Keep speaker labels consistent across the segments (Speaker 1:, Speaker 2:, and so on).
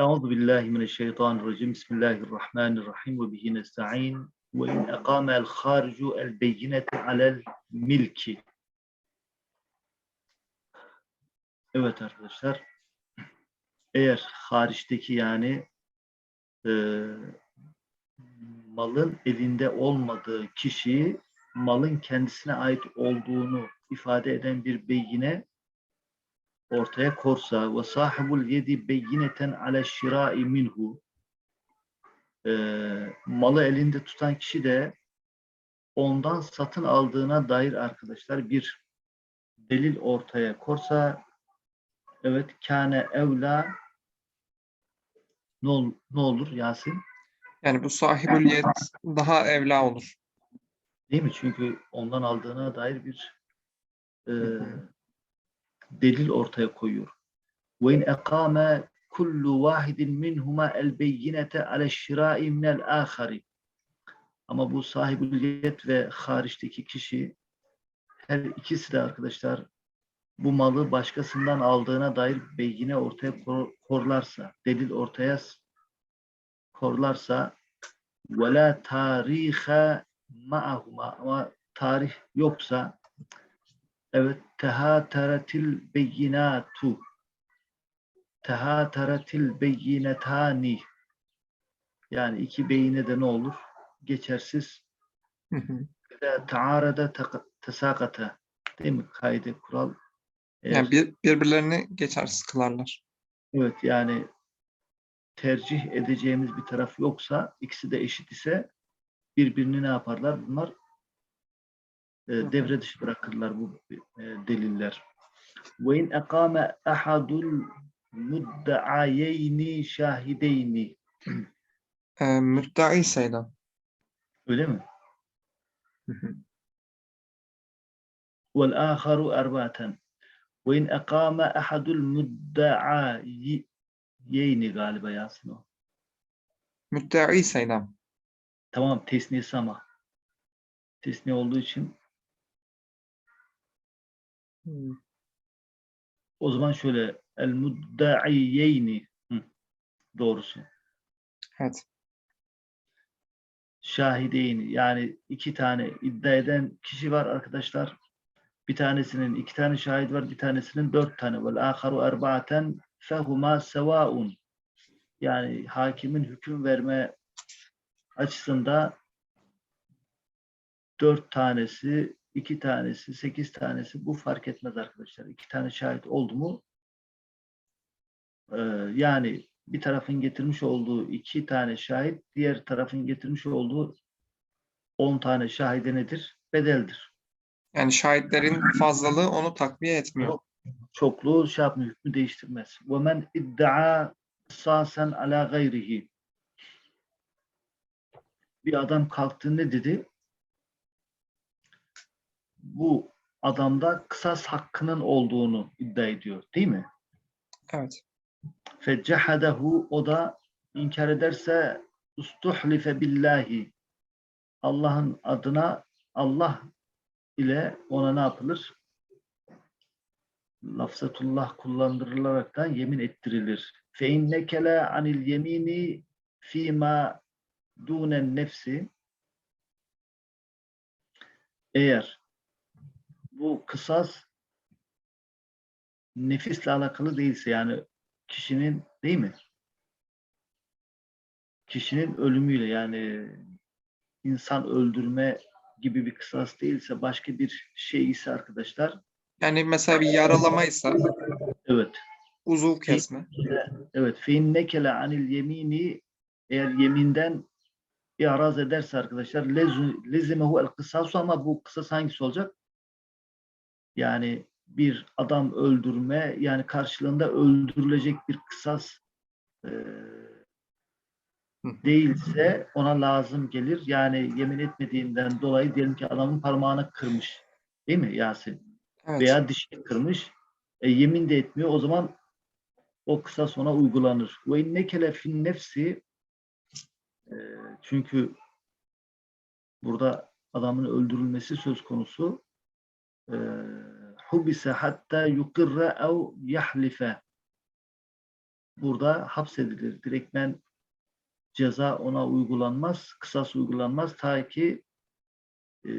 Speaker 1: Euzu billahi mineşşeytanirracim. Bismillahirrahmanirrahim ve bihi nestaîn. Ve in aqama el haricu el beyinete alel milki. Evet arkadaşlar. Eğer hariçteki yani e, malın elinde olmadığı kişiyi malın kendisine ait olduğunu ifade eden bir beyine ortaya korsa ve sahibul yedi beyineten ale şirai minhu e, malı elinde tutan kişi de ondan satın aldığına dair arkadaşlar bir delil ortaya korsa evet kâne evla ne, ol, ne olur Yasin?
Speaker 2: Yani bu sahibüliyet daha evla olur.
Speaker 1: Değil mi? Çünkü ondan aldığına dair bir e, delil ortaya koyuyor. Ve in ekame kullu vahidin minhuma el beyinete ale şirai minel ahari. Ama bu sahibüliyet ve hariçteki kişi her ikisi de arkadaşlar bu malı başkasından aldığına dair beyine ortaya kor- korlarsa, delil ortaya korlarsa la tarihe ma'ahuma ama tarih yoksa evet tehateretil beyinatu tehateretil beyinetani yani iki beyine de ne olur? Geçersiz taarada tesakata değil mi? Kaide kural eğer-
Speaker 2: Yani bir, birbirlerini geçersiz kılarlar.
Speaker 1: Evet yani tercih edeceğimiz bir taraf yoksa ikisi de eşit ise birbirini ne yaparlar? Bunlar devre dışı bırakırlar bu e, deliller. Ve in ekame ahadul muddaayeyni şahideyni.
Speaker 2: Ee, müddai sayıdan.
Speaker 1: Öyle mi?
Speaker 2: Hı hı.
Speaker 1: Vel aharu erbaten. Ve in ekame ahadul muddaayeyni galiba Yasin o.
Speaker 2: Müddai sayıdan.
Speaker 1: Tamam tesniyesi ama. Tesniye olduğu için
Speaker 2: Hı.
Speaker 1: o zaman şöyle el muddaiyeyni doğrusu.
Speaker 2: Evet.
Speaker 1: Şahideyni yani iki tane iddia eden kişi var arkadaşlar. Bir tanesinin iki tane şahit var, bir tanesinin dört tane. Vel aharu erba'aten fehuma sevaun. Yani hakimin hüküm verme açısında dört tanesi, iki tanesi, sekiz tanesi bu fark etmez arkadaşlar. İki tane şahit oldu mu e, yani bir tarafın getirmiş olduğu iki tane şahit, diğer tarafın getirmiş olduğu on tane şahide nedir? Bedeldir.
Speaker 2: Yani şahitlerin fazlalığı onu takviye etmiyor.
Speaker 1: Çokluğu şey yapmıyor, hükmü değiştirmez. وَمَنْ اِدَّعَا sasen ala gayrihi. Bir adam kalktı ne dedi? Bu adamda kısas hakkının olduğunu iddia ediyor. Değil mi?
Speaker 2: Evet.
Speaker 1: fecehadehu o da inkar ederse ustuhlife billahi Allah'ın adına Allah ile ona ne yapılır? Lafzatullah kullandırılarak da yemin ettirilir. Fe inneke la anil yemini fîmâ dûnen nefsi eğer bu kısas nefisle alakalı değilse yani kişinin değil mi? Kişinin ölümüyle yani insan öldürme gibi bir kısas değilse başka bir şey ise arkadaşlar
Speaker 2: Yani mesela bir yaralamaysa
Speaker 1: evet
Speaker 2: uzuv kesme.
Speaker 1: evet fe nekele anil yemini eğer yeminden iaraz ederse arkadaşlar lezimehu el kısasu ama bu kısas hangisi olacak? Yani bir adam öldürme yani karşılığında öldürülecek bir kısas
Speaker 2: Hı.
Speaker 1: değilse ona lazım gelir. Yani yemin etmediğinden dolayı diyelim ki adamın parmağını kırmış. Değil mi Yasin?
Speaker 2: Evet.
Speaker 1: Veya dişini kırmış. E, yemin de etmiyor. O zaman o kısas ona uygulanır. Ve innekele fin nefsi e, çünkü burada adamın öldürülmesi söz konusu e, hubise hatta yukirre ev yahlife burada hapsedilir. Direktmen ceza ona uygulanmaz, kısas uygulanmaz ta ki e,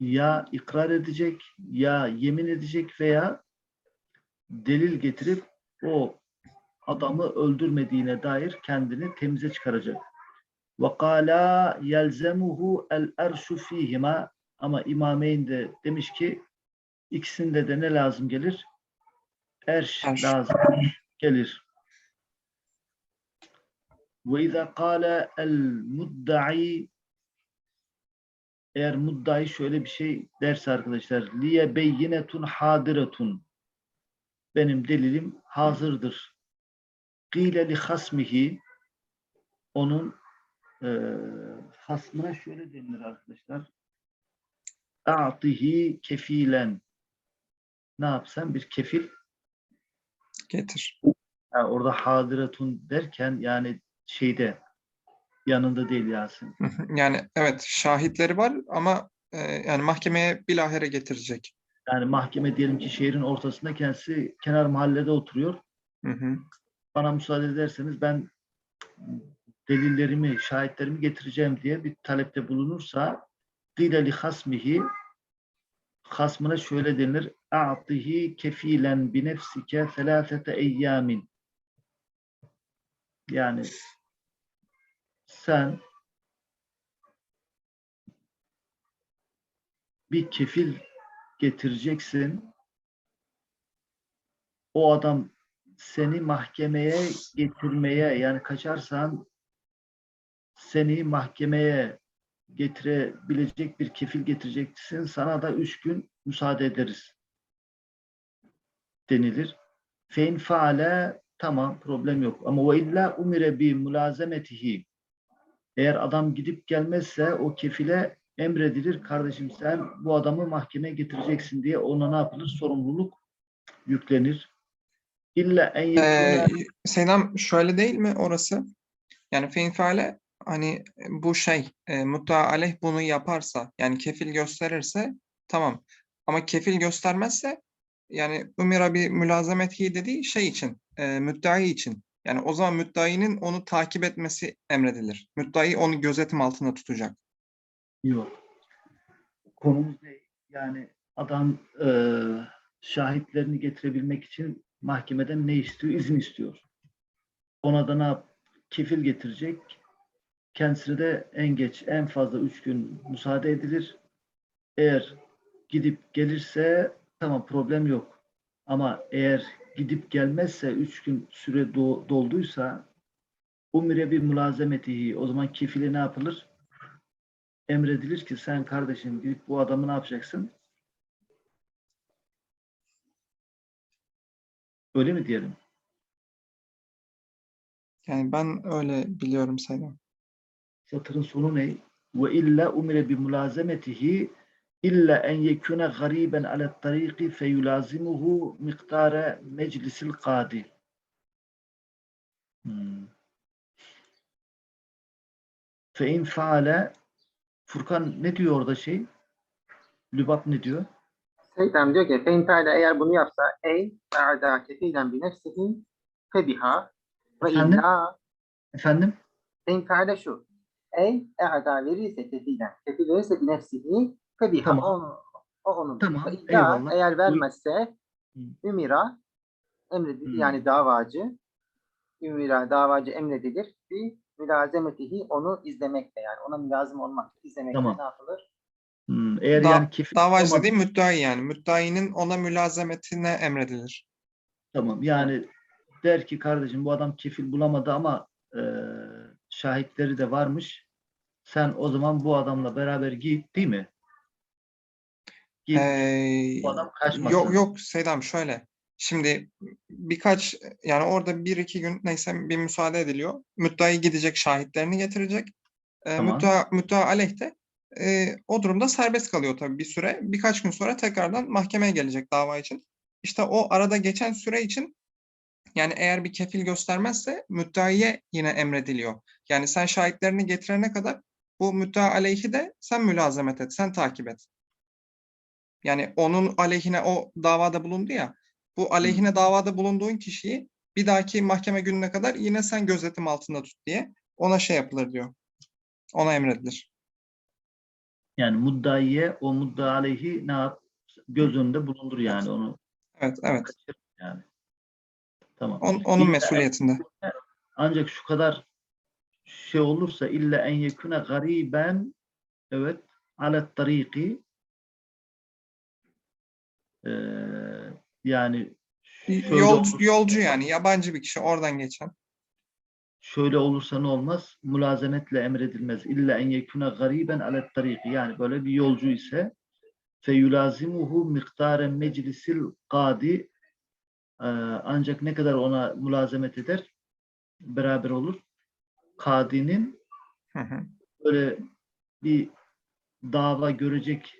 Speaker 1: ya ikrar edecek, ya yemin edecek veya delil getirip o adamı öldürmediğine dair kendini temize çıkaracak. وَقَالَا يَلْزَمُهُ الْاَرْشُ ف۪يهِمَا ama İmameyn de demiş ki ikisinde de ne lazım gelir? Erş,
Speaker 2: Erş.
Speaker 1: lazım gelir. Ve izâ kâle el muddai eğer muddai şöyle bir şey derse arkadaşlar liye beyinetun hadiretun benim delilim hazırdır. Gîle li hasmihi onun e, hasmına şöyle denilir arkadaşlar. A'tihi kefilen. Ne yapsam bir kefil
Speaker 2: Getir.
Speaker 1: Ha, orada hadiretun derken yani şeyde yanında değil Yasin.
Speaker 2: Yani evet şahitleri var ama e, yani mahkemeye bilahare getirecek.
Speaker 1: Yani mahkeme diyelim ki şehrin ortasında kendisi kenar mahallede oturuyor.
Speaker 2: Hı hı.
Speaker 1: Bana müsaade ederseniz ben delillerimi, şahitlerimi getireceğim diye bir talepte bulunursa Kile li hasmihi hasmına şöyle denir. A'tihi kefilen bi nefsike felâfete eyyamin. Yani sen bir kefil getireceksin. O adam seni mahkemeye getirmeye yani kaçarsan seni mahkemeye getirebilecek bir kefil getireceksin. Sana da üç gün müsaade ederiz denilir. Fein faale tamam problem yok. Ama ve illa umire bi mulazemetihi eğer adam gidip gelmezse o kefile emredilir. Kardeşim sen bu adamı mahkemeye getireceksin diye ona ne yapılır? Sorumluluk yüklenir. İlla en
Speaker 2: Ee, Selam şöyle değil mi orası? Yani feinfale hani bu şey e, muddua aleyh bunu yaparsa yani kefil gösterirse tamam. Ama kefil göstermezse yani umira bir mülazemetihi dediği şey için e, müddai için. Yani o zaman müddainin onu takip etmesi emredilir. Müddai onu gözetim altında tutacak.
Speaker 1: Yok. Konumuz ne? Yani adam e, şahitlerini getirebilmek için mahkemeden ne istiyor? İzin istiyor. Ona da ne yap? Kefil getirecek. Kendisine de en geç, en fazla üç gün müsaade edilir. Eğer gidip gelirse tamam problem yok. Ama eğer gidip gelmezse üç gün süre do- dolduysa umire bir mülazemetihi o zaman kefile ne yapılır? emredilir ki sen kardeşim gidip bu adamı ne yapacaksın? Öyle mi diyelim?
Speaker 2: Yani ben öyle biliyorum Selam.
Speaker 1: Satırın sonu ne? Ve illa umire bi mulazemetihi illa en yekune gariben ala tariqi feyulazimuhu miktara meclisil kadi. Hmm. Fe in faale Furkan ne diyor orada şey? Lübap ne diyor?
Speaker 3: Seydem diyor ki Feyntayla eğer bunu yapsa ey e'da kefilen bi nefsihi febiha ve
Speaker 1: Efendim?
Speaker 3: illa
Speaker 1: Efendim?
Speaker 3: Feyntayla şu ey e'da verirse kefilen kefil verirse bi nefsihi febiha
Speaker 1: Tamam.
Speaker 3: o, o onun
Speaker 1: Tamam,
Speaker 3: illa
Speaker 1: eyvallah.
Speaker 3: eğer vermezse ümira emredilir
Speaker 1: Hı.
Speaker 3: yani davacı ümira davacı emredilir bir mülazemetihi onu izlemekle yani ona mülazım olmak izlemekle
Speaker 1: Tamam.
Speaker 3: ne yapılır?
Speaker 1: Hmm, eğer
Speaker 2: Da-
Speaker 1: yani kefil
Speaker 2: Davacı
Speaker 1: olmadı-
Speaker 2: değil müddai yani. Müddainin ona mülazemetine emredilir.
Speaker 1: Tamam yani der ki kardeşim bu adam kefil bulamadı ama e, şahitleri de varmış. Sen o zaman bu adamla beraber git değil mi? Git
Speaker 2: Ee,
Speaker 1: bu adam kaçmasın.
Speaker 2: Yok yok Seydam şöyle. Şimdi birkaç yani orada bir iki gün neyse bir müsaade ediliyor. Müddai gidecek şahitlerini getirecek. Ee,
Speaker 1: Tamam.
Speaker 2: müddua, müddua aleyh de e, o durumda serbest kalıyor tabii bir süre. Birkaç gün sonra tekrardan mahkemeye gelecek dava için. İşte o arada geçen süre için yani eğer bir kefil göstermezse müddaiye yine emrediliyor. Yani sen şahitlerini getirene kadar bu müddua aleyhi de sen mülazemet et, sen takip et. Yani onun aleyhine o davada bulundu ya, bu aleyhine davada bulunduğun kişiyi bir dahaki mahkeme gününe kadar yine sen gözetim altında tut diye ona şey yapılır diyor. Ona emredilir.
Speaker 1: Yani muddaiye o mudda aleyhi ne yap? Göz önünde bulundur yani onu
Speaker 2: Evet, evet.
Speaker 1: yani. Tamam.
Speaker 2: On- onun mesuliyetinde.
Speaker 1: Ancak şu kadar şey olursa illa en yekune gariben evet alet tariki Ee, yani şöyle,
Speaker 2: Yolcu,
Speaker 1: olur-
Speaker 2: yolcu yani yabancı bir kişi oradan geçen.
Speaker 1: şöyle olursa ne olmaz? Mülazemetle emredilmez. İlla en yekune gariben alet tariki yani böyle bir yolcu ise feyulazimuhu miktaren meclisil kadi Ee, ancak ne kadar ona mülazemet eder beraber olur. Kadinin
Speaker 2: Hı hı.
Speaker 1: böyle bir dava görecek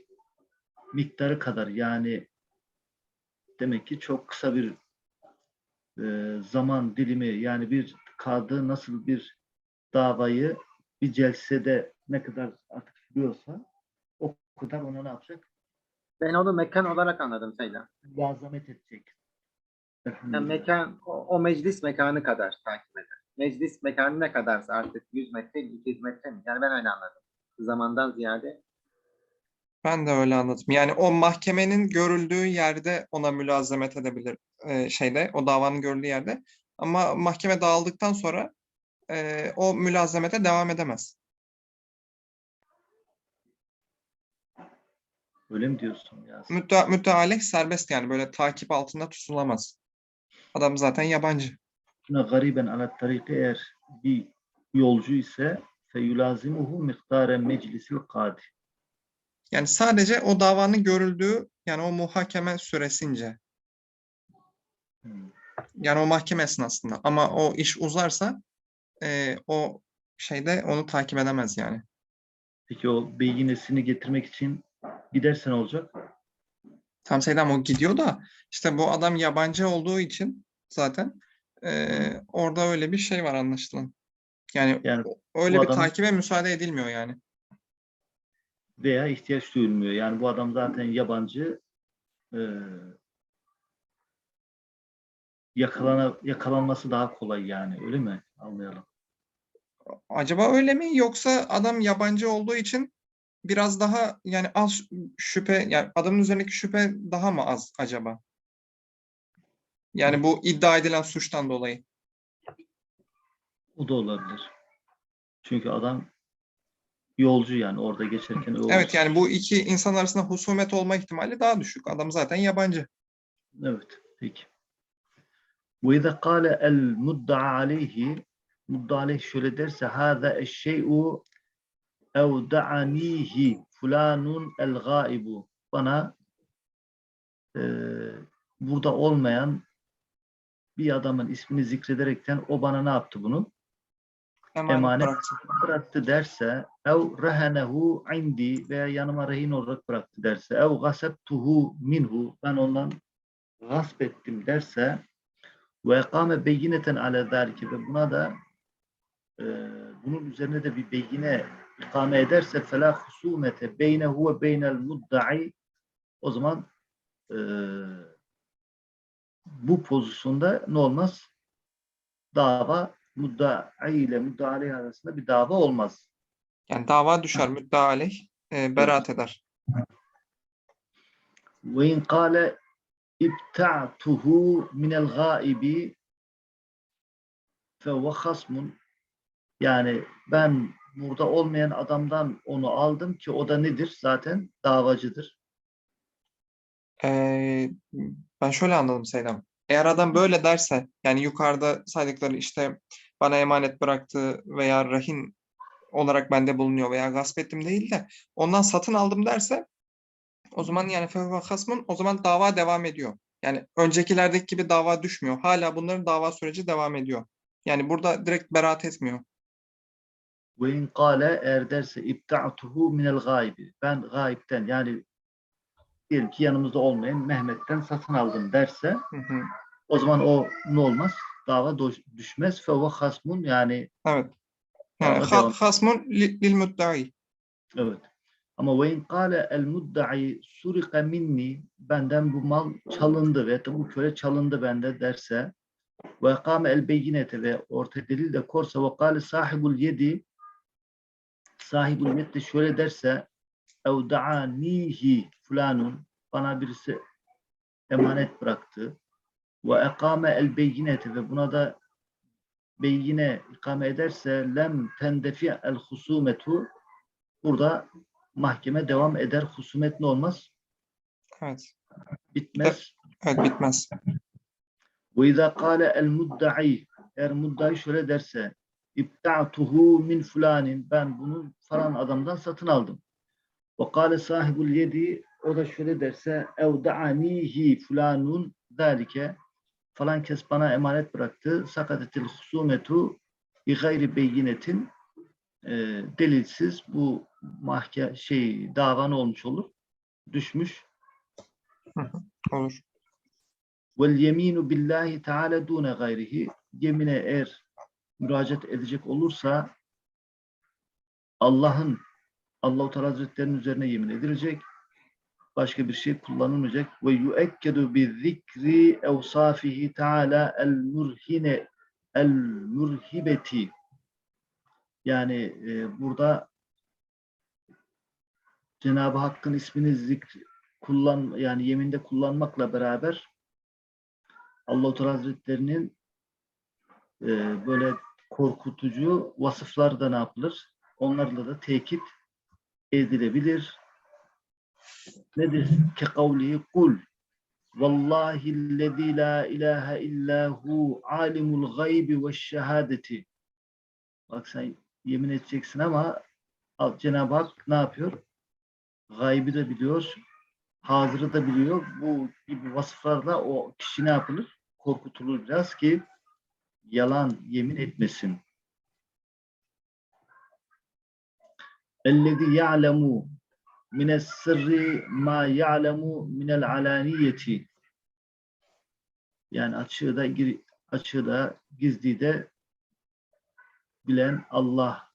Speaker 1: miktarı kadar yani demek ki çok kısa bir e, zaman dilimi yani bir kadı nasıl bir davayı bir celsede ne kadar artık sürüyorsa o kadar ona ne yapacak?
Speaker 3: Ben onu mekan olarak anladım Seyda.
Speaker 1: Lazamet edecek.
Speaker 3: Yani mekan, o, o meclis mekanı kadar takip eder. Meclis mekanı ne kadarsa artık 100 metre, 200 metre mi? Yani ben öyle anladım. Zamandan ziyade
Speaker 2: Ben de öyle anladım. Yani o mahkemenin görüldüğü yerde ona mülazemet edebilir e, şeyde, o davanın görüldüğü yerde. Ama mahkeme dağıldıktan sonra e, o mülazemete devam edemez.
Speaker 1: Öyle mi diyorsun ya?
Speaker 2: Müdda, müddealeyh serbest yani böyle takip altında tutulamaz. Adam zaten yabancı.
Speaker 1: Buna gariben alet tariki eğer bir yolcu ise feyulazimuhu miktaren meclisil kadi.
Speaker 2: Yani sadece o davanın görüldüğü yani o muhakeme süresince.
Speaker 1: Hmm.
Speaker 2: Yani o mahkeme esnasında. Ama o iş uzarsa e, o şeyde onu takip edemez yani.
Speaker 1: Peki o beyinesini getirmek için giderse ne olacak?
Speaker 2: Tam Seydam o gidiyor da işte bu adam yabancı olduğu için zaten eee, orada öyle bir şey var anlaşılan. Yani
Speaker 1: Yani
Speaker 2: öyle bir
Speaker 1: adamın-
Speaker 2: takibe müsaade edilmiyor yani.
Speaker 1: veya ihtiyaç duyulmuyor. Yani bu adam zaten yabancı e, yakalana, yakalanması daha kolay yani öyle mi? Anlayalım.
Speaker 2: Acaba öyle mi yoksa adam yabancı olduğu için biraz daha yani az şüphe yani adamın üzerindeki şüphe daha mı az acaba? Yani bu iddia edilen suçtan dolayı.
Speaker 1: O da olabilir. Çünkü adam yolcu yani orada geçerken o
Speaker 2: Evet yani bu iki insan arasında husumet olma ihtimali daha düşük. Adam zaten yabancı.
Speaker 1: Evet, peki. وإذا قال المدعى عليه مدعى عليه şöyle derse هذا الشيء أودعنيه فلان الغائب bana e, burada olmayan bir adamın ismini zikrederekten o bana ne yaptı bunu?
Speaker 2: Emanet
Speaker 1: Emanet.
Speaker 2: bıraktı.
Speaker 1: Bıraktı derse ev rehenehu indi veya yanıma rehin olarak bıraktı derse ev gasebtuhu minhu ben ondan gasp ettim derse ve ekame beyineten ale zalike ve buna da e, bunun üzerine de bir beyine ikame ederse fela husumete beynehu ve beynel mudda'i o zaman e, bu pozisyonda ne olmaz? Dava mudda'i ile mudda'i arasında bir dava olmaz.
Speaker 2: Yani dava düşer müddea aleyh e, beraat eder.
Speaker 1: Ve in kâle ibta'tuhu minel gâibi fehuve hasmun yani ben burada olmayan adamdan onu aldım ki o da nedir? Zaten davacıdır.
Speaker 2: Ee, ben şöyle anladım Seydam. Eğer adam böyle derse yani yukarıda saydıkları işte bana emanet bıraktı veya rehin olarak bende bulunuyor veya gasp ettim değil de ondan satın aldım derse o zaman yani fevva hasmın o zaman dava devam ediyor. Yani öncekilerdeki gibi dava düşmüyor. Hala bunların dava süreci devam ediyor. Yani burada direkt beraat etmiyor.
Speaker 1: Ve in kâle eğer derse ibta'tuhu minel gâibi ben gayipten yani diyelim ki yanımızda olmayan Mehmet'ten satın aldım derse
Speaker 2: Hı hı.
Speaker 1: o zaman o ne olmaz? Dava düşmez. Fehuve hasmun yani
Speaker 2: Evet. Yani ha- hasmun li- lil müddai.
Speaker 1: Evet. Ama ve in kâle el mudda'i surika minni benden bu mal çalındı ve bu köle çalındı bende derse ve ekame el beyinete ve orta delil de korsa ve kâle sahibul yedi sahibul yed de şöyle derse ev da'anihi fulanun bana birisi emanet bıraktı ve ekame el beyinete ve buna da beyine ikame ederse lem tendefi el husumetu burada mahkeme devam eder. Husumet ne olmaz?
Speaker 2: Evet.
Speaker 1: Bitmez.
Speaker 2: Evet bitmez.
Speaker 1: Ve izâ kâle el mudda'i eğer muddai şöyle derse İbta'tuhu min fulanin ben bunu falan adamdan satın aldım. Ve kâle sahibul yedi o da şöyle derse evda'anihi fulanun zâlike falan kes bana emanet bıraktı. Sakatetil husumetu bi gayri beyinetin e, delilsiz bu mahke şey dava ne olmuş olur? Düşmüş.
Speaker 2: Olur.
Speaker 1: Vel yeminu billahi teala dune gayrihi. Yemine eğer müracaat edecek olursa Allah'ın Allah-u Teala Hazretleri'nin üzerine yemin edilecek. Başka bir şey kullanılmayacak. Ve yuekkedu bi zikri evsafihi teala el murhine el murhibeti. Yani e, burada Cenab-ı Hakk'ın ismini zikr kullan yani yeminde kullanmakla beraber Allah-u Teala Hazretleri'nin e, böyle korkutucu vasıflar da ne yapılır? Onlarla da tekit edilebilir. Nedir? Ke kavlihi kul Vallahi lezî la ilahe illa hu alimul gaybi ve şehadeti. Bak sen yemin edeceksin ama Cenab-ı Hak ne yapıyor? Gaybi de biliyor, hazırı da biliyor. Bu gibi vasıflarla o kişi ne yapılır? Korkutulur biraz ki yalan yemin etmesin. اَلَّذِي يَعْلَمُ مِنَ السِّرِّ مَا يَعْلَمُ مِنَ الْعَلَانِيَّةِ Yani açığı da, gir- açığı da gizli de bilen Allah.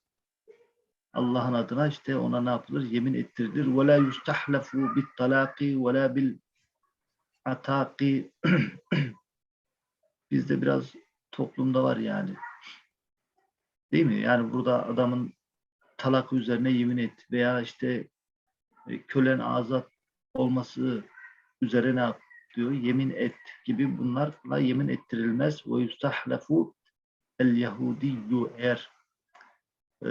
Speaker 1: Allah'ın adına işte ona ne yapılır? Yemin ettirilir. وَلَا يُسْتَحْلَفُ بِالطَّلَاقِ وَلَا بِالْعَتَاقِ Bizde biraz toplumda var yani. Değil mi? Yani burada adamın talak üzerine yemin et veya işte e, kölen azat olması üzerine ne yap diyor? Yemin et gibi bunlarla yemin ettirilmez. Ve yustahlafu el yahudiyyu eğer e,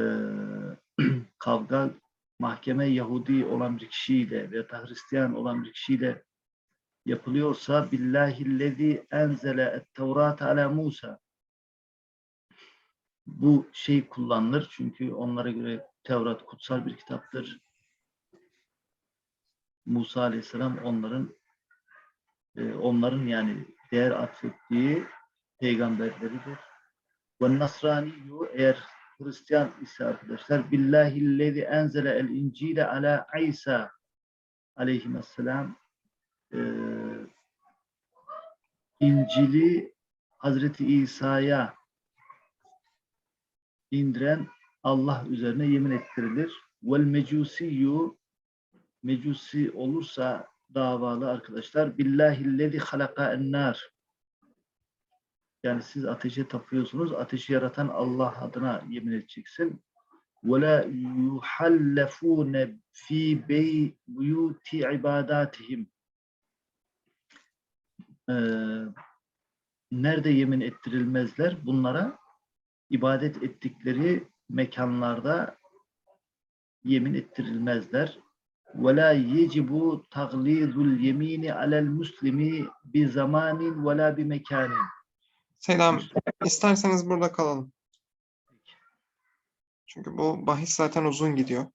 Speaker 1: kavga mahkeme Yahudi olan bir kişiyle veya Hristiyan olan bir kişiyle yapılıyorsa billahillezî enzele et-Tevrat ala Musa bu şey kullanılır çünkü onlara göre Tevrat kutsal bir kitaptır. Musa Aleyhisselam onların e, onların yani değer atfettiği peygamberleridir. Ve Nasraniyu eğer Hristiyan ise arkadaşlar billahillezî enzele el incile ala İsa aleyhisselam e, İncil'i Hazreti İsa'ya indiren Allah üzerine yemin ettirilir. Vel mecusiyyu mecusi olursa davalı arkadaşlar billahillezî halaka ennâr yani siz ateşe tapıyorsunuz. Ateşi yaratan Allah adına yemin edeceksin. وَلَا يُحَلَّفُونَ ف۪ي بُيُوتِ عِبَادَاتِهِمْ Ee, Nerede yemin ettirilmezler? Bunlara ibadet ettikleri mekanlarda yemin ettirilmezler. وَلَا يَجِبُ تَغْلِيظُ الْيَم۪ينِ عَلَى الْمُسْلِمِ بِزَمَانٍ وَلَا بِمَكَانٍ
Speaker 2: Selam. İsterseniz burada kalalım. Çünkü bu bahis zaten uzun gidiyor.